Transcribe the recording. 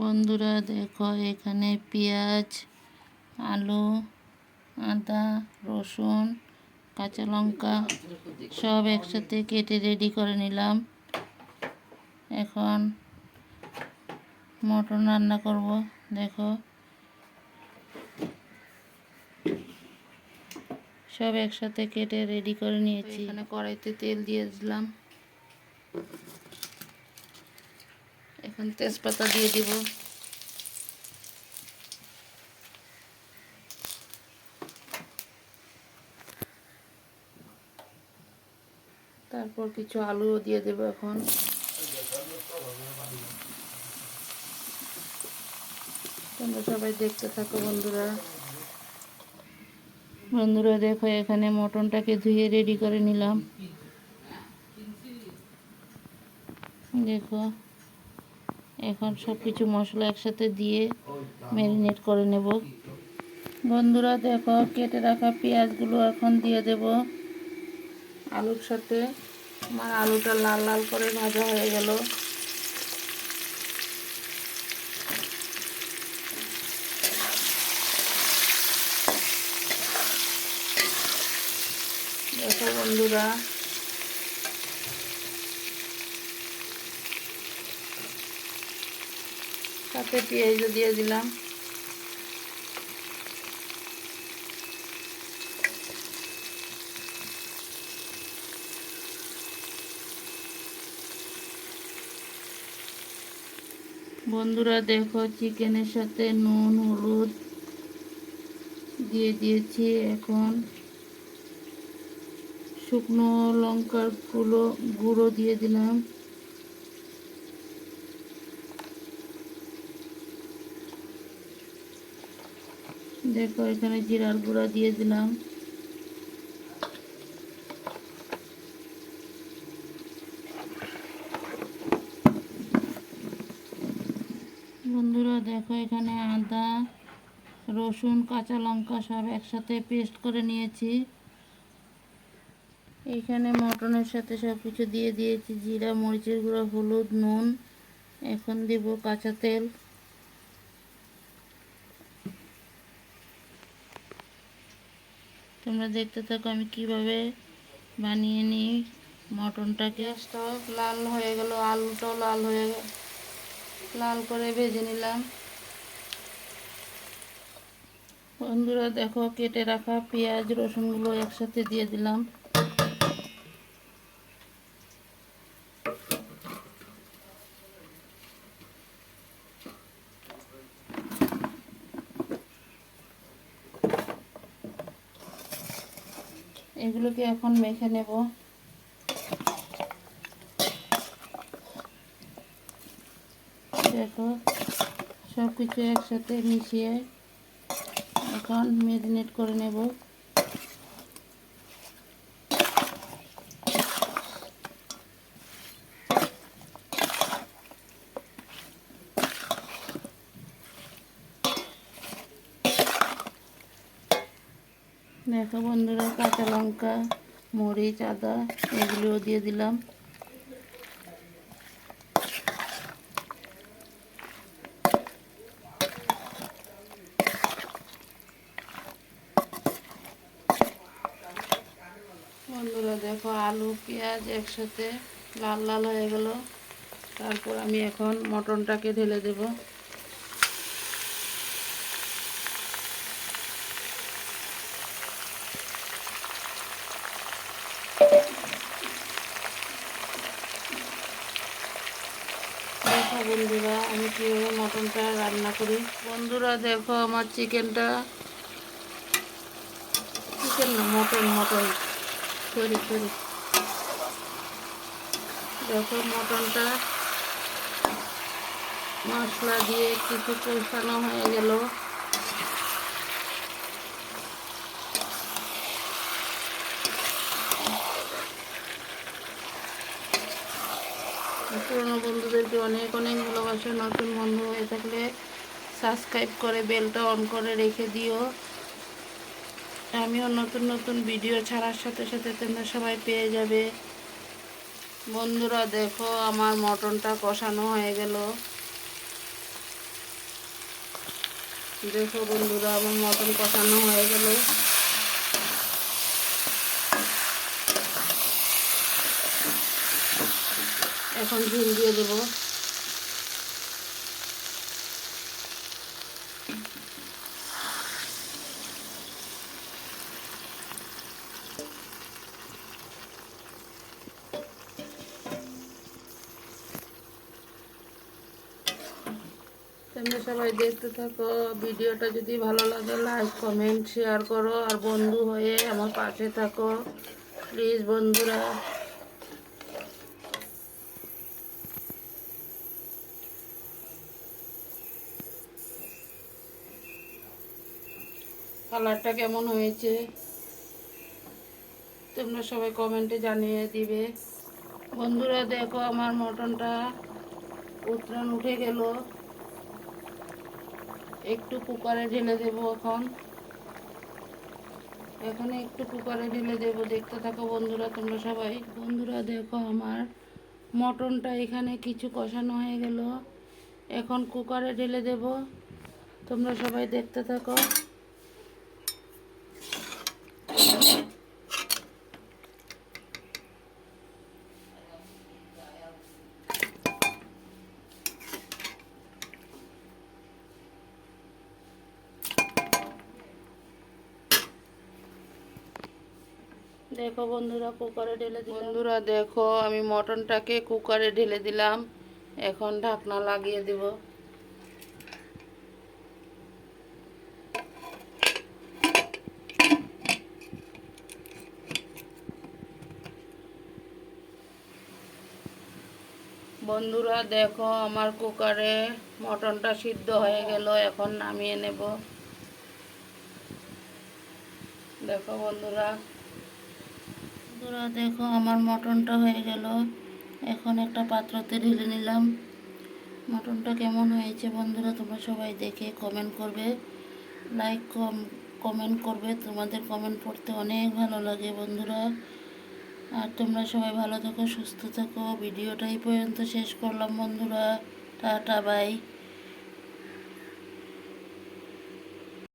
বন্ধুরা দেখো, এখানে পেঁয়াজ, আলু, আদা, রসুন, কাঁচা লঙ্কা সব একসাথে কেটে রেডি করে নিলাম। এখন মটন রান্না করব, দেখো। সব একসাথে কেটে রেডি করে নিয়েছি। এখানে কড়াইতে তেল দিয়ে দিলাম। এখন তেজপাতা দিয়ে দিব। তারপর কিছু আলুও দিয়ে দেব এখন। তোমরা সবাই দেখতে থাকো বন্ধুরা। বন্ধুরা দেখো, এখানে মটনটাকে ধুয়ে রেডি করে নিলাম। দেখো। এখন সব কিছু মশলা একসাথে দিয়ে ম্যারিনেট করে নেব। বন্ধুরা, দেখো, কেটে রাখা পেঁয়াজগুলো এখন দিয়ে দেব আলুর সাথে। আমার আলুটা লাল লাল করে ভাজা হয়ে গেল। দেখো বন্ধুরা সাথে পেঁয়াজও দিয়ে দিলাম। বন্ধুরা দেখো চিকেনের সাথে নুন, হলুদ দিয়ে দিয়েছি এখন। শুকনো লঙ্কার গুঁড়ো গুঁড়ো দিয়ে দিলাম। দেখো এখানে জিরার গুঁড়া দিয়ে দিলাম। বন্ধুরা, দেখো এখানে আদা, রসুন, কাঁচা লঙ্কা সব একসাথে পেস্ট করে নিয়েছি। এখানে মটনের সাথে সব কিছু দিয়ে দিয়েছি। জিরা, মরিচের গুঁড়া, হলুদ, নুন, এখন দিব কাঁচা তেল। তোমরা দেখতে থাকো আমি কীভাবে বানিয়ে নিই মটনটাকে। লাল হয়ে গেল, আলুটাও লাল হয়ে গেল। লাল করে ভেজে নিলাম। বন্ধুরা দেখো কেটে রাখা পেঁয়াজ, রসুনগুলো একসাথে দিয়ে দিলাম। এগুলোকে এখন মেখে নেব। দেখো সব কিছু একসাথে মিশিয়ে এখন মেরিনেট করে নেব। দেখো বন্ধুরা, কাঁচা লঙ্কা, মরিচ, আদা, এগুলোও দিয়ে দিলাম। বন্ধুরা, দেখো আলু, পেঁয়াজ একসাথে লাল লাল হয়ে গেল। তারপর আমি এখন মটনটাকে ঢেলে দেবো। দেখো বন্ধুরা, আমি কীভাবে মটনটা রান্না করি? বন্ধুরা, দেখো আমার চিকেনটা, চিকেন না, মটন মটন। Sorry sorry. দেখো মটনটা মশলা দিয়ে কিছু কষানো হয়ে গেল। বন্ধুদেরকে অনেক অনেক ভালোবাসা নতুন বন্ধু হয়ে থাকলে সাবস্ক্রাইব করে বেলটা অন করে রেখে দিও। আমিও নতুন নতুন ভিডিও ছাড়ার সাথে সাথে তোমরা সবাই পেয়ে যাবে। বন্ধুরা, দেখো আমার মটনটা কষানো হয়ে গেল। দেখো বন্ধুরা, আমার মটন কষানো হয়ে গেল। এখন ঝুল দিয়ে দেবো। তোমরা সবাই দেখতে থাকো। ভিডিওটা যদি ভালো লাগে লাইক কমেন্ট শেয়ার করো। আর বন্ধু হয়ে আমার পাশে থাকো। প্লিজ বন্ধুরা। কালারটা কেমন হয়েছে? তোমরা সবাই কমেন্টে জানিয়ে দিবে। বন্ধুরা, দেখো আমার মটনটা উত্তরাণ উঠে গেল। একটু কুকারে ঢেলে দেব এখন। এখন একটু কুকারে ঢেলে দেব। দেখতে থাকো বন্ধুরা, তোমরা সবাই। বন্ধুরা, দেখো আমার মটনটা এখানে কিছু কষানো হয়ে গেল। এখন কুকারে ঢেলে দেব। তোমরা সবাই দেখতে থাকো। দেখো বন্ধুরা কুকারে ঢেলে দিলাম। বন্ধুরা, দেখো, আমি মটনটাকে কুকারে ঢেলে দিলাম। এখন ঢাকনা লাগিয়ে দেব। বন্ধুরা, দেখো, আমার কুকারে মটনটা সিদ্ধ হয়ে গেল। এখন নামিয়ে নেব। দেখো বন্ধুরা বন্ধুরা দেখো, আমার মটনটা হয়ে গেল। এখন একটা পাত্রতে ঢেলে নিলাম। মটনটা কেমন হয়েছে বন্ধুরা তোমরা সবাই দেখে কমেন্ট করবে। লাইক কম কমেন্ট করবে। তোমাদের কমেন্ট পড়তে অনেক ভালো লাগে বন্ধুরা। আর তোমরা সবাই ভালো থাকো, সুস্থ থাকো। ভিডিওটাই পর্যন্ত শেষ করলাম বন্ধুরা। Tata bye